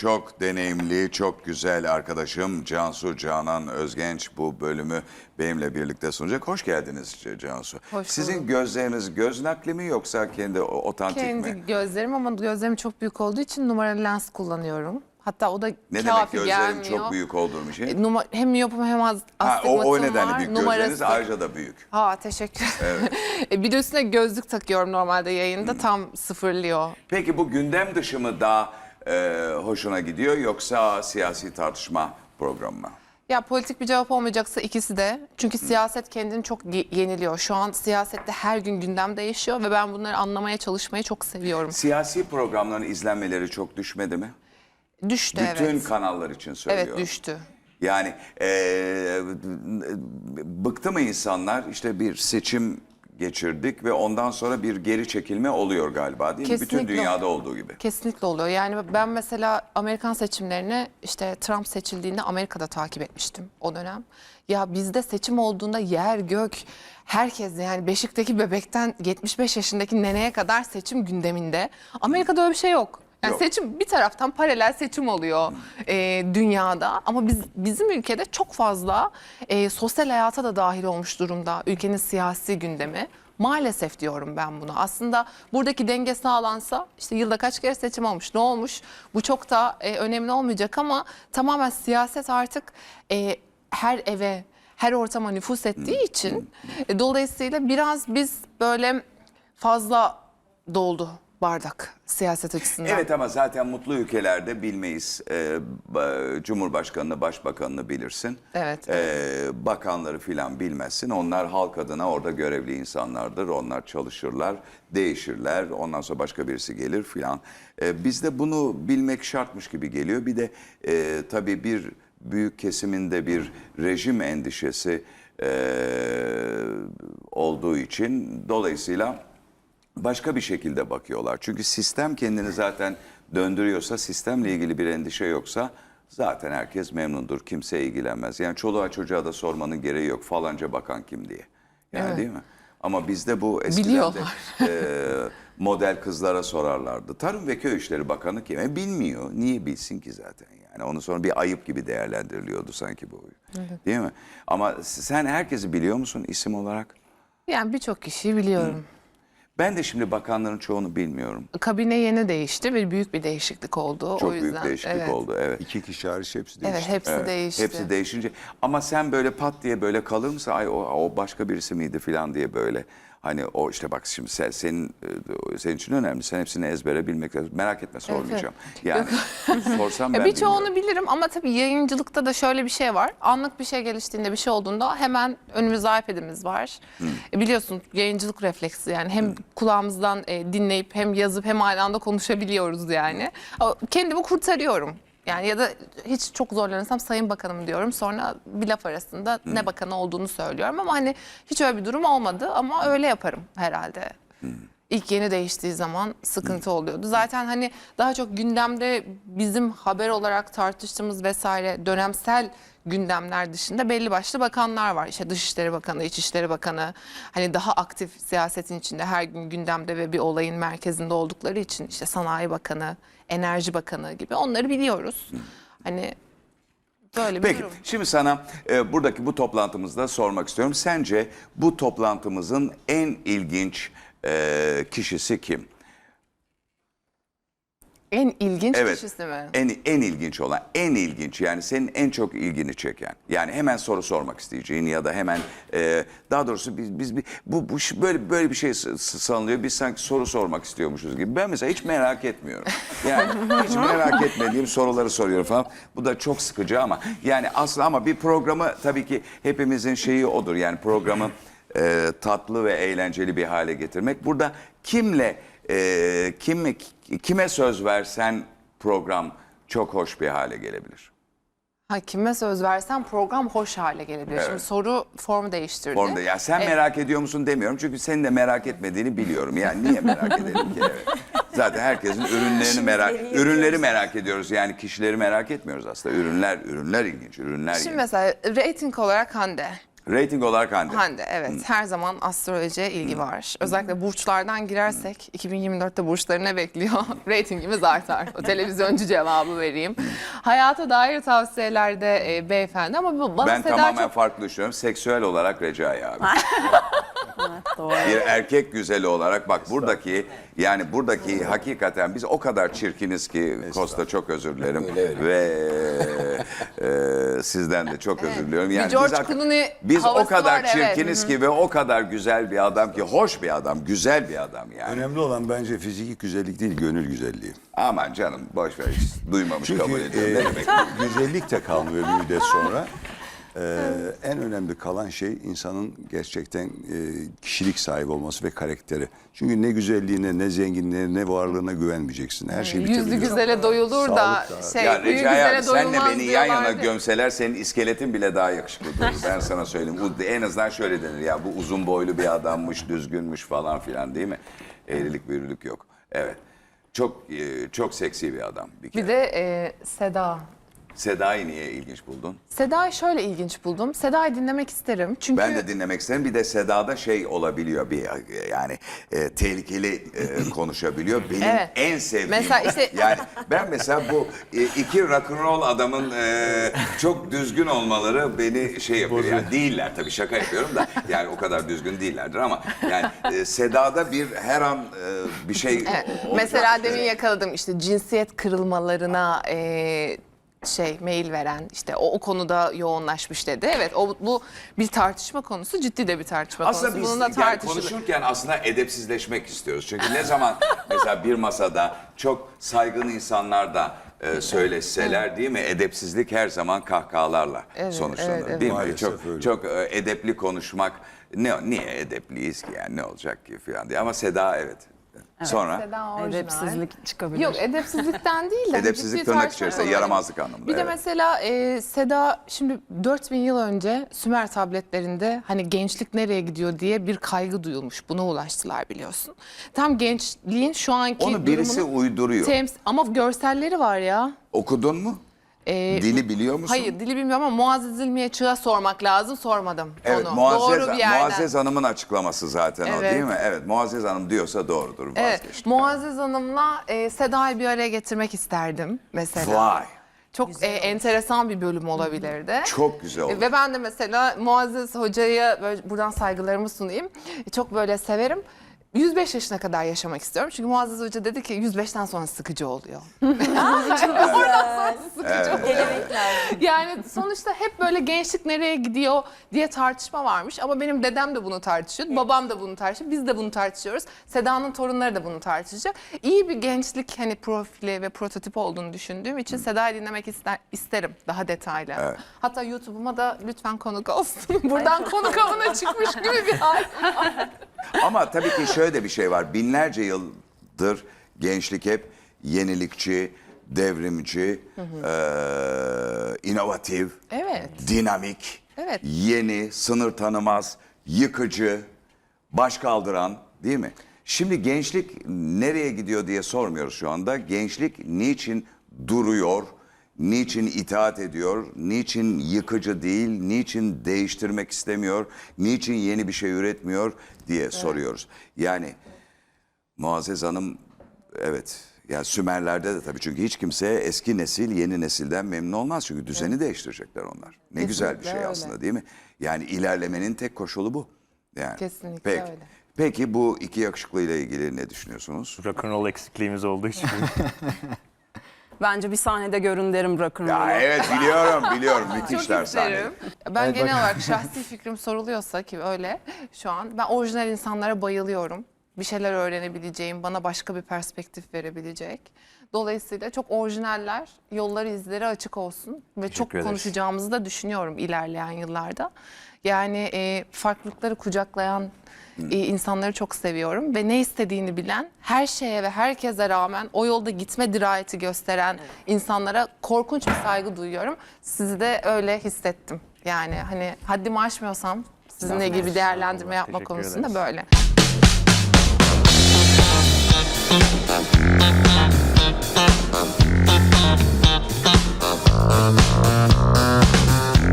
çok deneyimli, çok güzel arkadaşım Cansu Canan Özgenç bu bölümü benimle birlikte sunacak. Hoş geldiniz Cansu. Hoş Sizin gözleriniz göz nakli mi yoksa kendi otantik Kendi mi? gözlerim ama gözlerim çok büyük olduğu için numaralı lens kullanıyorum. Hatta o da Ne demek kafi gözlerin gelmiyor. çok büyük olduğum için? E, Numa, hem miyopum hem az, Ha, o, astigmatım o nedenle var. büyük Numarası. gözleriniz ayrıca da büyük. Ha teşekkür e, bir de üstüne gözlük takıyorum normalde yayında tam sıfırlıyor. Peki bu gündem dışı mı daha e, hoşuna gidiyor yoksa siyasi tartışma programı mı? Ya politik bir cevap olmayacaksa ikisi de. Çünkü siyaset kendini çok yeniliyor. Şu an siyasette her gün gündem değişiyor ve ben bunları anlamaya çalışmayı çok seviyorum. Siyasi programların izlenmeleri çok düşmedi mi? Düştü Bütün evet. kanallar için söylüyorum. Evet düştü. Yani eee, bıktı mı insanlar? İşte bir seçim geçirdik ve ondan sonra bir geri çekilme oluyor galiba değil mi? Bütün Kesinlikle. dünyada olduğu gibi. Kesinlikle oluyor. Yani ben mesela Amerikan seçimlerini işte Trump seçildiğinde Amerika'da takip etmiştim o dönem. Ya bizde seçim olduğunda yer gök herkes yani Beşik'teki bebekten 75 yaşındaki neneye kadar seçim gündeminde. Amerika'da öyle bir şey yok. Yani Yok. seçim bir taraftan paralel seçim oluyor e, dünyada ama biz bizim ülkede çok fazla e, sosyal hayata da dahil olmuş durumda ülkenin siyasi gündemi. Maalesef diyorum ben bunu. Aslında buradaki denge sağlansa işte yılda kaç kere seçim olmuş ne olmuş bu çok da e, önemli olmayacak ama tamamen siyaset artık e, her eve her ortama nüfus ettiği için e, dolayısıyla biraz biz böyle fazla doldu bardak siyaset açısından. Evet ama zaten mutlu ülkelerde bilmeyiz. Ee, ba- Cumhurbaşkanını, başbakanını bilirsin. Evet. Ee, bakanları filan bilmezsin. Onlar halk adına orada görevli insanlardır. Onlar çalışırlar, değişirler. Ondan sonra başka birisi gelir filan. Ee, bizde bunu bilmek şartmış gibi geliyor. Bir de e, tabii bir büyük kesiminde bir rejim endişesi e, olduğu için dolayısıyla başka bir şekilde bakıyorlar. Çünkü sistem kendini zaten döndürüyorsa, sistemle ilgili bir endişe yoksa zaten herkes memnundur. Kimse ilgilenmez. Yani çoluğa çocuğa da sormanın gereği yok. Falanca bakan kim diye. Yani Evet. değil mi? Ama bizde bu eskiden de e, model kızlara sorarlardı. Tarım ve Köy İşleri Bakanı kim? E, bilmiyor. Niye bilsin ki zaten? Yani onu sonra bir ayıp gibi değerlendiriliyordu sanki bu. Değil mi? Ama sen herkesi biliyor musun isim olarak? Yani birçok kişiyi biliyorum. Ben de şimdi bakanların çoğunu bilmiyorum. Kabine yeni değişti ve büyük bir değişiklik oldu. Çok o yüzden, büyük değişiklik evet. oldu. Evet. İki kişi hariç hepsi değişti. Evet hepsi Evet, değişti. Hepsi değişince ama sen böyle pat diye böyle kalır mısın? Ay o, o başka birisi miydi falan diye böyle. Hani o işte bak şimdi sen, senin e, senin için önemli. Sen hepsini ezbere bilmek lazım. Merak etme sormayacağım. Yani sorsam ben Ya birçoğunu bilirim ama tabii yayıncılıkta da şöyle bir şey var. Anlık bir şey geliştiğinde bir şey olduğunda hemen önümüzde iPad'imiz var. E, biliyorsun yayıncılık refleksi yani hem kulağımızdan e, dinleyip hem yazıp hem aynı anda konuşabiliyoruz yani. Kendimi kurtarıyorum. Yani ya da hiç çok zorlanırsam sayın bakanım diyorum. Sonra bir laf arasında ne bakanı olduğunu söylüyorum ama hani hiç öyle bir durum olmadı ama öyle yaparım herhalde. İlk yeni değiştiği zaman sıkıntı oluyordu. Zaten hani daha çok gündemde bizim haber olarak tartıştığımız vesaire dönemsel gündemler dışında belli başlı bakanlar var. İşte Dışişleri Bakanı, İçişleri Bakanı hani daha aktif siyasetin içinde her gün gündemde ve bir olayın merkezinde oldukları için işte Sanayi Bakanı, Enerji Bakanı gibi onları biliyoruz. Hani böyle bir Peki durum. şimdi sana e, buradaki bu toplantımızda sormak istiyorum. Sence bu toplantımızın en ilginç e, kişisi kim? En ilginç Evet. kişisi mi? En en ilginç olan, en ilginç yani senin en çok ilgini çeken. Yani hemen soru sormak isteyeceğin ya da hemen e, daha doğrusu biz biz bir- bu, bu ş- böyle böyle bir şey s- s- sanılıyor. Biz sanki soru sormak istiyormuşuz gibi. Ben mesela hiç merak etmiyorum. Yani hiç merak etmediğim soruları soruyorum falan. Bu da çok sıkıcı ama yani aslında ama bir programı tabii ki hepimizin şeyi odur. Yani programı e, tatlı ve eğlenceli bir hale getirmek. Burada kimle e, kim kime söz versen program çok hoş bir hale gelebilir. Ha, kime söz versen program hoş hale gelebilir. Şimdi Evet. soru formu değiştirdi. Formda ya sen merak ediyor musun demiyorum çünkü senin de merak etmediğini biliyorum. Yani niye merak edelim ki? Evet. Zaten herkesin ürünlerini merak ürünleri merak ediyoruz. Yani kişileri merak etmiyoruz aslında. Ürünler ürünler ilginç. Ürünler Şimdi ilginç. mesela rating olarak Hande. Rating olarak Hande. Hande evet her zaman astrolojiye ilgi var. Özellikle burçlardan girersek 2024'te burçları ne bekliyor? Ratingimiz artar. O televizyoncu cevabı vereyim. Hayata dair tavsiyelerde e, beyefendi ama bu- bana Ben Seda tamamen çok farklı düşünüyorum. Seksüel olarak Recai abi. Bir erkek güzeli olarak bak buradaki yani buradaki hakikaten biz o kadar çirkiniz ki Costa çok özür dilerim ve e, sizden de çok özür diliyorum. Yani George biz, Clooney biz o havası kadar var, evet. çirkiniz ki ve o kadar güzel bir adam ki hoş bir adam, güzel bir adam yani. Önemli olan bence fiziki güzellik değil, gönül güzelliği. Aman canım boş ver hiç duymamış Çünkü kabul ediyorum. e, Ne demek? güzellik de kalmıyor bir müddet sonra. E, en önemli kalan şey insanın gerçekten e, kişilik sahibi olması ve karakteri. Çünkü ne güzelliğine, ne zenginliğine, ne varlığına güvenmeyeceksin. Her şey yüzlü bitebiliyor. güzele doyulur da Sağlık da- şey Ya Recai güzele abi senle doyulmaz beni yan yana diyorlardı. gömseler senin iskeletin bile daha yakışıklı durur. Ben sana söyleyeyim. Bu- En azından şöyle denir ya bu uzun boylu bir adammış, düzgünmüş falan filan değil mi? Eğrilik büyürlük yok. Evet. Çok e, çok seksi bir adam bir kere. Bir de e, Seda. Seda'yı niye ilginç buldun? Seda'yı şöyle ilginç buldum. Seda'yı dinlemek isterim. Çünkü Ben de dinlemek isterim. Bir de Seda'da şey olabiliyor bir yani e, tehlikeli e, konuşabiliyor. Benim Evet. en sevdiğim. Mesela işte- yani ben mesela bu e, iki rock'n'roll adamın e, çok düzgün olmaları beni şey yapıyor. Yani değiller tabii şaka yapıyorum da yani o kadar düzgün değillerdir ama yani e, Seda'da bir her an e, bir şey Evet. olacak. Mesela demin yakaladım işte cinsiyet kırılmalarına e, şey mail veren işte o, o konuda yoğunlaşmış dedi. Evet o bu bir tartışma konusu ciddi de bir tartışma Aslında konusu. biz Bununla yani tartışılır. konuşurken aslında edepsizleşmek istiyoruz. Çünkü ne zaman mesela bir masada çok saygın insanlar da e, söyleseler değil mi? Edepsizlik her zaman kahkahalarla Evet, sonuçlanır evet, evet. değil mi? Maalesef Çok öyle. çok e, edepli konuşmak ne niye edepliyiz ki yani ne olacak ki falan diye. Ama Seda evet. Sonra Seda orijinal. Edepsizlik çıkabilir. Yok edepsizlikten değil de. Edepsizlik ciddi tırnak içerisinde, yaramazlık anlamında, Bir de evet. mesela e, Seda şimdi 4000 yıl önce Sümer tabletlerinde hani gençlik nereye gidiyor diye bir kaygı duyulmuş. Buna ulaştılar biliyorsun. Tam gençliğin şu anki onu birisi uyduruyor. tems- ama görselleri var ya. Okudun mu? Dili biliyor musun? Hayır dili bilmiyorum ama Muazzez İlmiye Çığa sormak lazım. Sormadım Evet, onu. Muazzez, Doğru bir yerden. Muazzez Hanım'ın açıklaması zaten o Evet. değil mi? Evet, Muazzez Hanım diyorsa doğrudur, Evet. Muazzez Hanım'la e, Seda'yı bir araya getirmek isterdim mesela. Vay, Çok e, enteresan bir bölüm olabilirdi. çok güzel oldu. E, Ve ben de mesela Muazzez Hoca'ya böyle buradan saygılarımı sunayım. E, Çok böyle severim. 105 yaşına kadar yaşamak istiyorum. Çünkü Muazzez Hoca dedi ki 105'ten sonra sıkıcı oluyor. Yani sonuçta hep böyle gençlik nereye gidiyor diye tartışma varmış. Ama benim dedem de bunu tartışıyor. Babam da bunu tartışıyor. Biz de bunu tartışıyoruz. Seda'nın torunları da bunu tartışacak. İyi bir gençlik hani profili ve prototip olduğunu düşündüğüm için Seda'yı dinlemek ister, isterim daha detaylı. Evet. Hatta YouTube'uma da lütfen konuk olsun. Buradan konuk avına çıkmış gibi bir hal. Ama tabii ki şöyle de bir şey var. Binlerce yıldır gençlik hep yenilikçi, devrimci, eee, inovatif, Evet. dinamik, Evet. yeni, sınır tanımaz, yıkıcı, baş kaldıran değil mi? Şimdi gençlik nereye gidiyor diye sormuyoruz şu anda. Gençlik niçin duruyor, niçin itaat ediyor, niçin yıkıcı değil, niçin değiştirmek istemiyor, niçin yeni bir şey üretmiyor diye soruyoruz. Yani Muazzez Hanım evet ya Sümerlerde de tabii çünkü hiç kimse eski nesil yeni nesilden memnun olmaz çünkü düzeni değiştirecekler onlar. Ne güzel bir Kesinlikle şey öyle. aslında değil mi? Yani ilerlemenin tek koşulu bu. Yani. Kesinlikle Peki. öyle. Peki bu iki yakışıklıyla ilgili ne düşünüyorsunuz? Rock'n'roll eksikliğimiz olduğu için. Bence bir sahnede görün derim rock'n'roll'u. Ya evet biliyorum biliyorum müthişler sahne. isterim. Ben genel olarak şahsi fikrim soruluyorsa ki öyle şu an ben orijinal insanlara bayılıyorum. Bir şeyler öğrenebileceğim, bana başka bir perspektif verebilecek. Dolayısıyla çok orijinaller, yolları izleri açık olsun ve çok ederiz. konuşacağımızı da düşünüyorum ilerleyen yıllarda. Yani e, farklılıkları kucaklayan e, insanları çok seviyorum ve ne istediğini bilen, her şeye ve herkese rağmen o yolda gitme dirayeti gösteren insanlara korkunç bir saygı duyuyorum. Sizi de öyle hissettim. Yani hani haddimi aşmıyorsam sizinle ilgili bir değerlendirme yapma Teşekkür konusunda ederiz. böyle. Uh-huh.